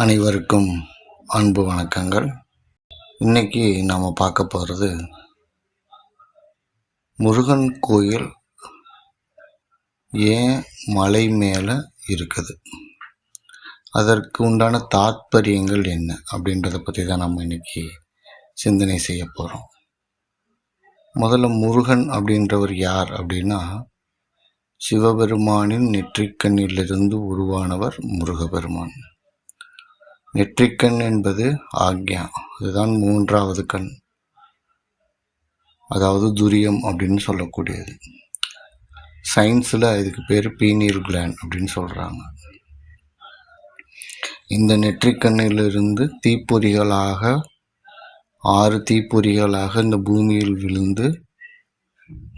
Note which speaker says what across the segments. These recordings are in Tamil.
Speaker 1: அனைவருக்கும் அன்பு வணக்கங்கள். இன்னைக்கு நாம் பார்க்க போகிறது முருகன் கோயில் ஏன் மலை மேலே இருக்குது? அதற்கு உண்டான தாத்பரியங்கள் என்ன? அப்படின்றத பற்றி தான் நம்ம இன்னைக்கு சிந்தனை செய்ய போகிறோம் முதல்ல முருகன் அப்படின்றவர் யார் அப்படின்னா சிவபெருமானின் நெற்றிக்கண்ணிலிருந்து உருவானவர் முருகபெருமான். நெற்றிக்கண் என்பது ஆக்ஞா அதுதான் மூன்றாவது கண். அதாவது துரியம் அப்படின்னு சொல்லக்கூடியது. சயின்ஸில் இதுக்கு பேர் பீனியல் கிளாண்ட் அப்படின்னு சொல்கிறாங்க இந்த நெற்றிக்கண்ணிலிருந்து தீப்பொறிகளாக ஆறு தீப்பொறிகளாக இந்த பூமியில் விழுந்து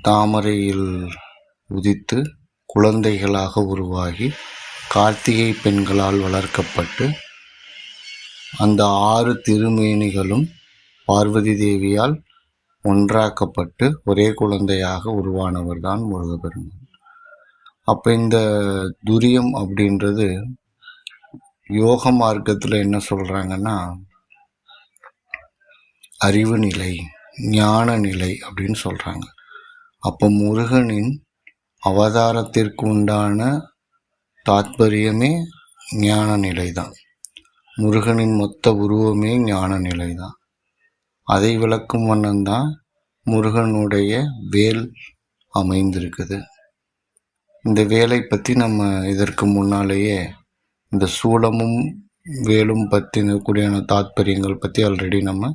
Speaker 1: தாமரையில் உதித்து குழந்தைகளாக உருவாகி கார்த்திகை பெண்களால் வளர்க்கப்பட்டு அந்த ஆறு திருமேனிகளும் பார்வதி தேவியால் ஒன்றாக்கப்பட்டு ஒரே குழந்தையாக உருவானவர் தான் முருகப்பெருமான். அப்போ இந்த துரியம் அப்படின்றது யோக மார்க்கத்தில் என்ன சொல்கிறாங்கன்னா அறிவு நிலை ஞான நிலை அப்படின்னு சொல்கிறாங்க அப்போ முருகனின் அவதாரத்திற்கு உண்டான தாத்பரியமே ஞான நிலை தான் முருகனின் மொத்த உருவமே ஞான நிலை தான் அதை விளக்கும் வண்ணம்தான் முருகனுடைய வேல் அமைந்திருக்குது. இந்த வேலை பற்றி நம்ம இதற்கு முன்னாலேயே இந்த சூலமும் வேலும் பற்றின கூடியான தாத்பரியங்கள் பற்றி ஆல்ரெடி நம்ம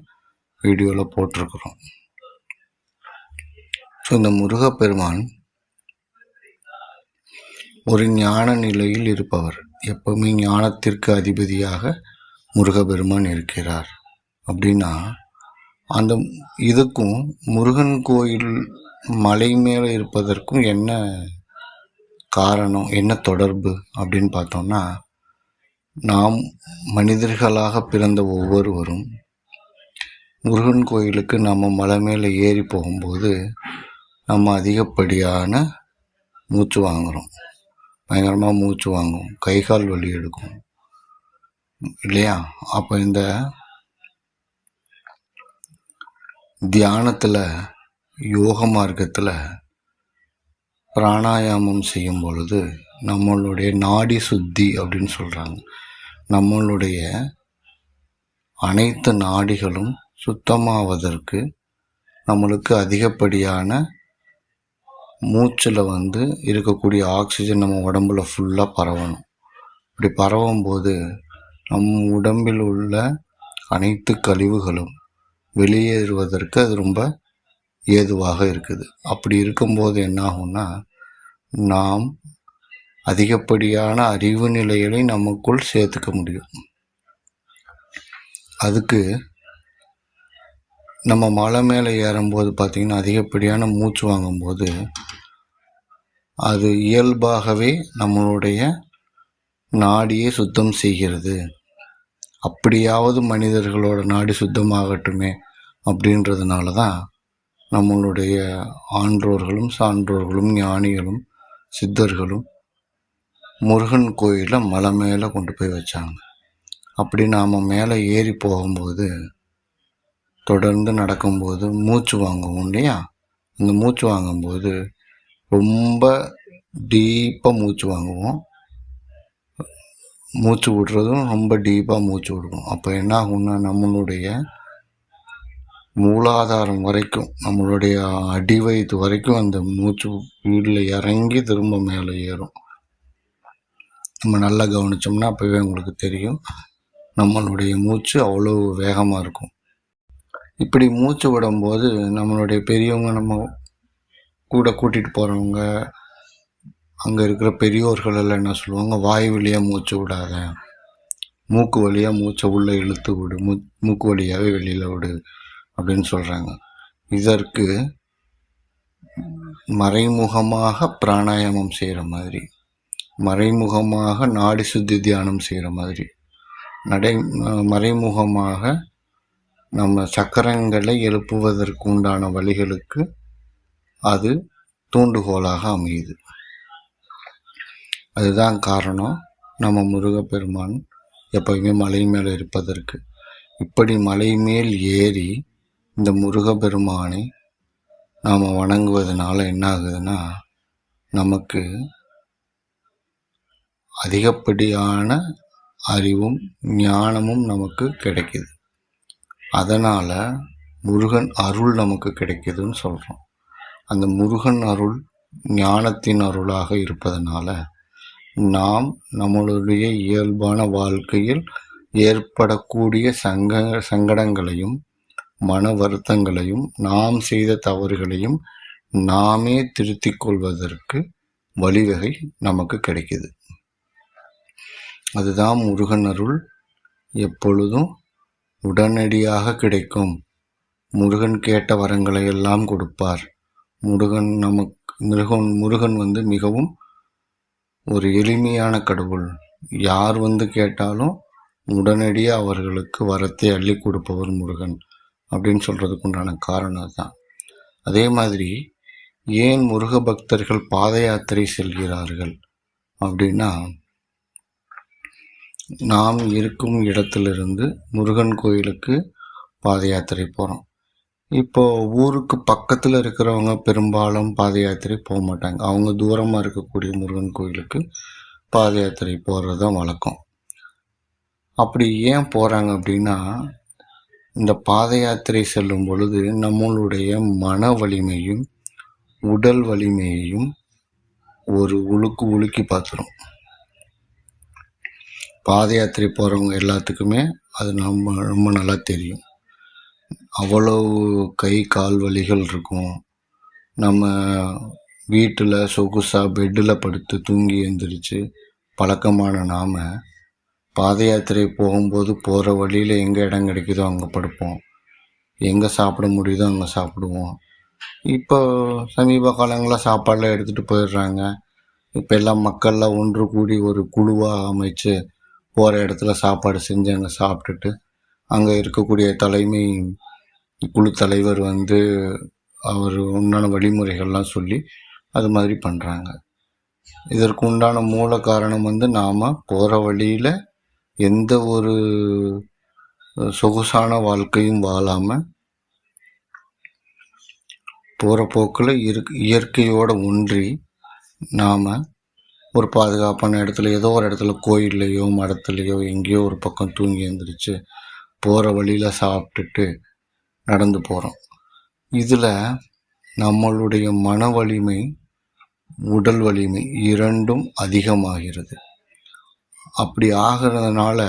Speaker 1: வீடியோவில் போட்டிருக்கிறோம். ஸோ இந்த முருகப்பெருமான் ஒரு ஞான நிலையில் இருப்பவர். எப்பவுமே ஞானத்திற்கு அதிபதியாக முருகபெருமான் இருக்கிறார். அப்படின்னா அந்த இதுக்கும் முருகன் கோயில் மலை மேலே இருப்பதற்கும் என்ன காரணம் என்ன தொடர்பு அப்படின்னு பார்த்தோம்னா நாம் மனிதர்களாக பிறந்த ஒவ்வொருவரும் முருகன் கோயிலுக்கு நம்ம மலை மேலே ஏறி போகும்போது நம்ம அதிகப்படியான மூச்சு வாங்குகிறோம் பயங்கரமாக மூச்சு வாங்கும். கை கால் வலி எடுக்கும். இல்லையா? அப்போ இந்த தியானத்தில் யோக மார்க்கத்தில் பிராணாயாமம் செய்யும் பொழுது நம்மளுடைய நாடி சுத்தி அப்படின்னு சொல்கிறாங்க நம்மளுடைய அனைத்து நாடிகளும் சுத்தமாவதற்கு நம்மளுக்கு அதிகப்படியான மூச்சில் வந்து இருக்கக்கூடிய ஆக்சிஜன் நம்ம உடம்புல ஃபுல்லாக பரவணும். இப்படி பரவும் போது நம் உடம்பில் உள்ள அனைத்து கழிவுகளும் வெளியேறுவதற்கு அது ரொம்ப ஏதுவாக இருக்குது. அப்படி இருக்கும்போது என்ன ஆகும்னா நாம் அதிகப்படியான அறிவு நிலைகளை நமக்குள் சேர்த்துக்க முடியும். அதுக்கு நம்ம மலை மேலே ஏறும்போது பார்த்திங்கன்னா அதிகப்படியான மூச்சு வாங்கும்போது அது இயல்பாகவே நம்மளுடைய நாடியை சுத்தம் செய்கிறது. அப்படியாவது மனிதர்களோட நாடி சுத்தமாகட்டுமே அப்படின்றதுனால தான் நம்மளுடைய ஆன்றோர்களும் சான்றோர்களும் ஞானிகளும் சித்தர்களும் முருகன் கோயிலை மலை மேலே கொண்டு போய் வச்சாங்க. அப்படி நாம் மேலே ஏறி போகும்போது தொடர்ந்து நடக்கும்போது மூச்சு வாங்குவோம் இல்லையா? அந்த மூச்சு வாங்கும்போது ரொம்ப டீப்பாக மூச்சு வாங்குவோம். மூச்சு விடுறதும் ரொம்ப டீப்பாக மூச்சு விடுவோம். அப்போ என்ன ஆகும்னா நம்மளுடைய மூலாதாரம் வரைக்கும் நம்மளுடைய அடி வயிற்று வரைக்கும் அந்த மூச்சு வீட்டில் இறங்கி திரும்ப மேலே ஏறும். நம்ம நல்லா கவனிச்சோம்னா அப்போவே உங்களுக்கு தெரியும். நம்மளுடைய மூச்சு அவ்வளோ வேகமாக இருக்கும். இப்படி மூச்சு விடும்போது நம்மளுடைய பெரியவங்க நம்ம கூட கூட்டிகிட்டு போகிறவங்க அங்கே இருக்கிற பெரியோர்கள் எல்லாம் என்ன சொல்லுவாங்க வாய் வழியாக மூச்சு விடாத. மூக்கு வழியாக மூச்சை உள்ளே இழுத்து விடு. மூ மூக்கு வழியாகவே வெளியில் விடு அப்படின்னு சொல்கிறாங்க இதற்கு மறைமுகமாக பிராணாயாமம் செய்கிற மாதிரி மறைமுகமாக நாடி சுத்தி தியானம் செய்கிற மாதிரி நடை மறைமுகமாக நம்ம சக்கரங்களை எழுப்புவதற்கு உண்டான வழிகளுக்கு அது தூண்டுகோலாக அமையுது. அதுதான் காரணம். நம்ம முருகப்பெருமான் எப்பயுமே மலை மேலே இருப்பதற்கு. இப்படி மலை மேல் ஏறி இந்த முருகப்பெருமானை நாம் வணங்குவதனால என்ன ஆகுதுன்னா நமக்கு அதிகப்படியான அறிவும் ஞானமும் நமக்கு கிடைக்குது. அதனால் முருகன் அருள் நமக்கு கிடைக்குதுன்னு சொல்கிறோம் அந்த முருகன் அருள் ஞானத்தின் அருளாக இருப்பதனால நாம் நம்மளுடைய இயல்பான வாழ்க்கையில் ஏற்படக்கூடிய சங்க சங்கடங்களையும் மன வருத்தங்களையும் நாம் செய்த தவறுகளையும் நாமே திருத்திக் கொள்வதற்கு வழிவகை நமக்கு கிடைக்குது. அதுதான் முருகன் அருள். எப்பொழுதும் உடனடியாக கிடைக்கும். முருகன் கேட்ட வரங்களை எல்லாம் கொடுப்பார். முருகன் நமக்கு முருகன் முருகன் வந்து மிகவும் ஒரு எளிமையான கடவுள். யார் வந்து கேட்டாலும் உடனடியாக அவர்களுக்கு வரத்தை அள்ளி கொடுப்பவர் முருகன் அப்படின்னு சொல்கிறதுக்கு உண்டான காரணம் தான் அதே மாதிரி ஏன் முருக பக்தர்கள் பாத யாத்திரை செல்கிறார்கள் அப்படின்னா நாம் இருக்கும் இடத்திலிருந்து முருகன் கோயிலுக்கு பாத யாத்திரை போகிறோம் இப்போ ஊருக்கு பக்கத்தில் இருக்கிறவங்க பெரும்பாலும் பாத யாத்திரை போக மாட்டாங்க. அவங்க தூரமாக இருக்கக்கூடிய முருகன் கோயிலுக்கு பாத யாத்திரை போகிறது தான் வழக்கம். அப்படி ஏன் போகிறாங்க அப்படின்னா இந்த பாத யாத்திரை செல்லும் பொழுது நம்மளுடைய மன வலிமையும் உடல் வலிமையையும் ஒரு உழுக்கு உலுக்கி பார்த்துரும். பாத யாத்திரை போகிறவங்க எல்லாத்துக்குமே அது நம்ம ரொம்ப நல்லா தெரியும். அவ்வளவு கை கால் வலிகள் இருக்கும். நம்ம வீட்டில் சொகுசாக பெட்டில் படுத்து தூங்கி எழுந்திரிச்சு பழக்கமான நாம் பாத யாத்திரை போகும்போது போகிற வழியில் எங்கே இடம் கிடைக்குதோ அங்கே படுப்போம். எங்கே சாப்பிட முடியுதோ அங்கே சாப்பிடுவோம். இப்போ சமீப காலங்களில் சாப்பாடெலாம் எடுத்துகிட்டு போயிடுறாங்க. இப்போ எல்லாம் மக்கள்லாம் ஒன்று கூடி ஒரு குழுவாக அமைச்சு போகிற இடத்துல சாப்பாடு செஞ்சு அங்கே சாப்பிட்டுட்டு அங்கே இருக்கக்கூடிய தலைமை குழு தலைவர் வந்து அவர் உண்டான வழிமுறைகள்லாம் சொல்லி அது மாதிரி பண்ணுறாங்க இதற்கு உண்டான மூல காரணம் வந்து நாம் போகிற வழியில் எந்த ஒரு சொகுசான வாழ்க்கையும் வாழாமல் போகிற போக்கில் இருக்கு இயற்கையோடு ஒன்றி நாம் ஒரு பாதுகாப்பான இடத்துல ஏதோ ஒரு இடத்துல கோயில்லையோ மடத்துலையோ எங்கேயோ ஒரு பக்கம் தூங்கி எழுந்திரிச்சு போகிற வழியில் சாப்பிட்டுட்டு நடந்து போகிறோம் இதில் நம்மளுடைய மன வலிமை உடல் வலிமை இரண்டும் அதிகமாகிறது. அப்படி ஆகிறதுனால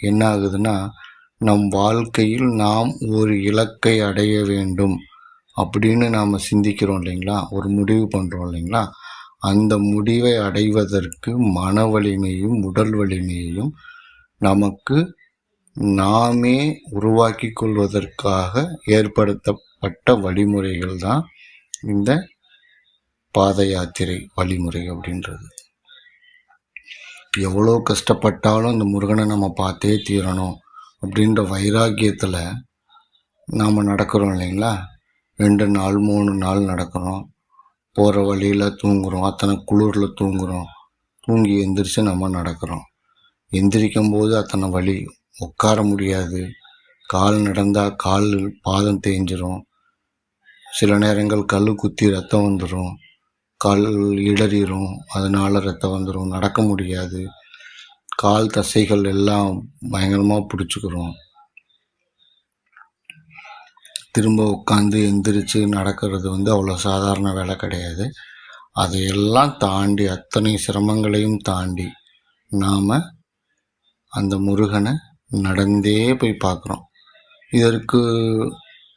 Speaker 1: என்ன ஆகுதுன்னா நம் வாழ்க்கையில் நாம் ஒரு இலக்கை அடைய வேண்டும் அப்படின்னு நாம் சிந்திக்கிறோம் இல்லைங்களா? ஒரு முடிவு பண்ணுறோம் இல்லைங்களா? அந்த முடிவை அடைவதற்கு மன வலிமையும் உடல் வலிமையையும் நமக்கு நாமே உருவாக்கி கொள்வதற்காக ஏற்படுத்தப்பட்ட வழிமுறைகள் தான் இந்த பாத யாத்திரை வழிமுறை அப்படின்றது. எவ்வளோ கஷ்டப்பட்டாலும் இந்த முருகனை நம்ம பார்த்தே தீரணும் அப்படின்ற வைராக்கியத்தில் நாம் நடக்கிறோம் இல்லைங்களா? ரெண்டு நாள் மூணு நாள் நடக்கிறோம். போகிற வழியில் தூங்குகிறோம் அத்தனை குளிரில் தூங்குகிறோம் தூங்கி எந்திரிச்சு நம்ம நடக்கிறோம். எந்திரிக்கும் போது அத்தனை வலி உட்கார முடியாது. கால் நடந்தால் கால் பாதம் தேஞ்சிரும். சில நேரங்கள் கல் குத்தி ரத்தம் வந்துடும் கால் இடறிடும் அதனால் ரத்தம் வந்துடும் நடக்க முடியாது. கால் தசைகள் எல்லாம் பயங்கரமாக பிடிச்சிக்கிறோம் திரும்ப உட்காந்து எந்திரிச்சு நடக்கிறது வந்து அவ்வளோ சாதாரண வேலை கிடையாது. அதையெல்லாம் தாண்டி அத்தனை சிரமங்களையும் தாண்டி நாம் அந்த முருகனை நடந்தே போய் பார்க்குறோம். இதற்கு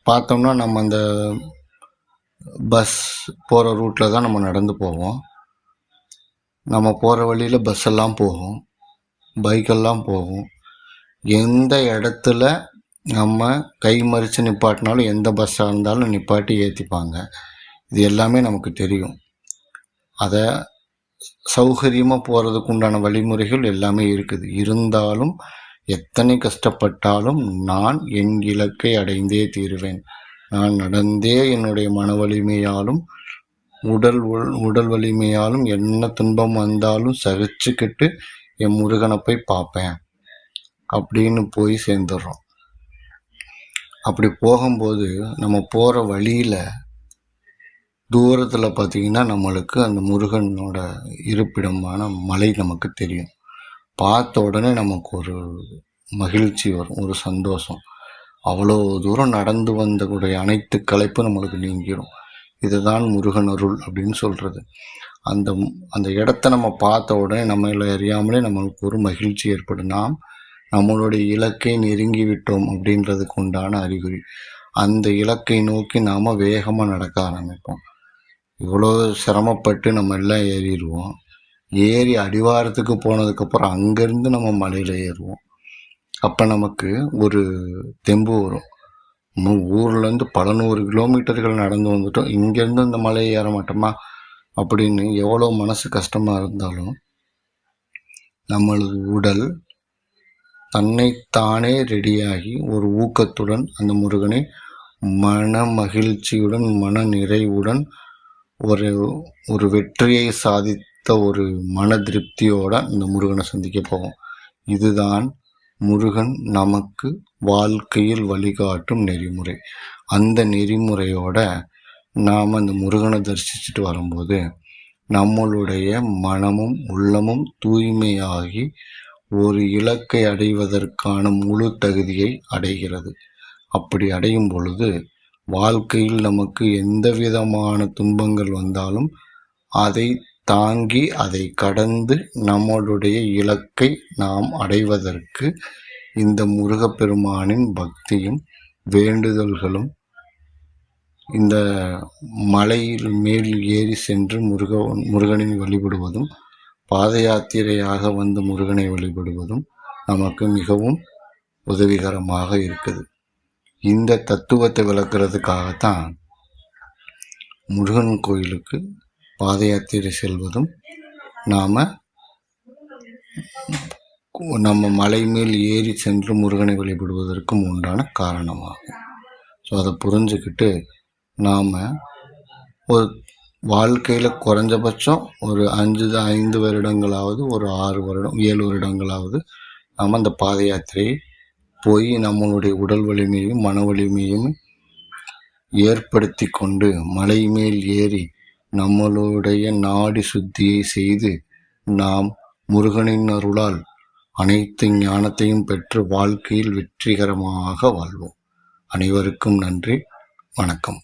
Speaker 1: பார்த்தோம்னா நம்ம அந்த பஸ் போகிற ரூட்டில் தான் நம்ம நடந்து போவோம். நம்ம போகிற வழியில் பஸ் எல்லாம் போகும். பைக்கெல்லாம் போகும். எந்த இடத்துல நம்ம கை மறித்து நிப்பாட்டினாலும் எந்த பஸ்ஸாக இருந்தாலும் நிப்பாட்டி ஏற்றிப்பாங்க இது எல்லாமே நமக்கு தெரியும். அதை சௌகரியமாக போகிறதுக்கு உண்டான வழிமுறைகள் எல்லாமே இருக்குது. இருந்தாலும் எத்தனை கஷ்டப்பட்டாலும் நான் என் இலக்கை அடைந்தே தீருவேன். நான் நடந்தே என்னுடைய மன வலிமையாலும் உடல் உடல் வலிமையாலும் என்ன துன்பம் வந்தாலும் சகிச்சுக்கிட்டு என் முருகனை போய் பார்ப்பேன். அப்படின்னு போய் சேர்ந்துடுறோம். அப்படி போகும்போது நம்ம போகிற வழியில் தூரத்தில் பார்த்தீங்கன்னா நம்மளுக்கு அந்த முருகனோட இருப்பிடமான மலை நமக்கு தெரியும். பார்த்த உடனே நமக்கு ஒரு மகிழ்ச்சி வரும் ஒரு சந்தோஷம். அவ்வளோ தூரம் நடந்து வந்தக்கூடிய அனைத்து களைப்பும் நம்மளுக்கு நீங்கிடும் இதுதான் முருகன் அருள் அப்படின்னு சொல்கிறது அந்த அந்த இடத்த நம்ம பார்த்த உடனே நம்மளை அறியாமலே நம்மளுக்கு ஒரு மகிழ்ச்சி ஏற்படும். நாம் நம்மளுடைய இலக்கை நெருங்கி விட்டோம் அப்படின்றதுக்கு உண்டான அறிகுறி. அந்த இலக்கை நோக்கி நாம் வேகமாக நடக்க ஆரம்பிப்போம். இவ்வளோ சிரமப்பட்டு நம்ம எல்லாம் ஏறிடுவோம். ஏறி அடிவாரத்துக்கு போனதுக்கப்புறம் அங்கேருந்து நம்ம மலையில் ஏறுவோம். அப்போ நமக்கு ஒரு தெம்பு வரும். நம்ம ஊர்லேருந்து பல நூறு கிலோமீட்டர்கள் நடந்து வந்துட்டோம். இங்கேருந்து இந்த மலையை ஏற மாட்டோமா? அப்படின்னு எவ்வளோ மனசு கஷ்டமாக இருந்தாலும் நம்மளது உடல் தன்னைத்தானே ரெடியாகி ஒரு ஊக்கத்துடன் அந்த முருகனை மன மகிழ்ச்சியுடன் மன நிறைவுடன் ஒரு ஒரு வெற்றியை சாதி ஒரு மன திருப்தியோட இந்த முருகனை சந்திக்க போவோம். இதுதான் முருகன் நமக்கு வாழ்க்கையில் வழிகாட்டும் நெறிமுறை. அந்த நெறிமுறையோட நாம் அந்த முருகனை தரிசிச்சுட்டு வரும்போது நம்மளுடைய மனமும் உள்ளமும் தூய்மையாகி ஒரு இலக்கை அடைவதற்கான முழு தகுதியை அடைகிறது. அப்படி அடையும் பொழுது வாழ்க்கையில் நமக்கு எந்த விதமான துன்பங்கள் வந்தாலும் அதை தாங்கி அதை கடந்து நம்மளுடைய இலக்கை நாம் அடைவதற்கு இந்த முருகப்பெருமானின் பக்தியும் வேண்டுதல்களும் இந்த மலையில் மேல் ஏறி சென்று முருக முருகனின் வழிபடுவதும் பாத யாத்திரையாக வந்து முருகனை வழிபடுவதும் நமக்கு மிகவும் உதவிகரமாக இருக்குது. இந்த தத்துவத்தை விளக்குறதுக்காகத்தான் முருகன் கோயிலுக்கு பாத யாத்திரை செல்வதும் நாம் நம்ம மலை மேல் ஏறி சென்று முருகனை வழிபடுவதற்கும் உண்டான காரணமாகும். ஸோ அதை புரிஞ்சுக்கிட்டு நாம் ஒரு வாழ்க்கையில் குறைஞ்சபட்சம் ஒரு அஞ்சு ஐந்து வருடங்களாவது ஒரு ஆறு வருடம் ஏழு வருடங்களாவது நாம் அந்த பாத யாத்திரையை போய் நம்மளுடைய உடல் வலிமையும் மன வலிமையும் ஏற்படுத்தி கொண்டு மலை மேல் ஏறி நம்மளுடைய நாடி சுத்தியை செய்து நாம் முருகனின் அருளால் அனைத்து ஞானத்தையும் பெற்று வாழ்க்கையில் வெற்றிகரமாக வாழ்வோம். அனைவருக்கும் நன்றி. வணக்கம்.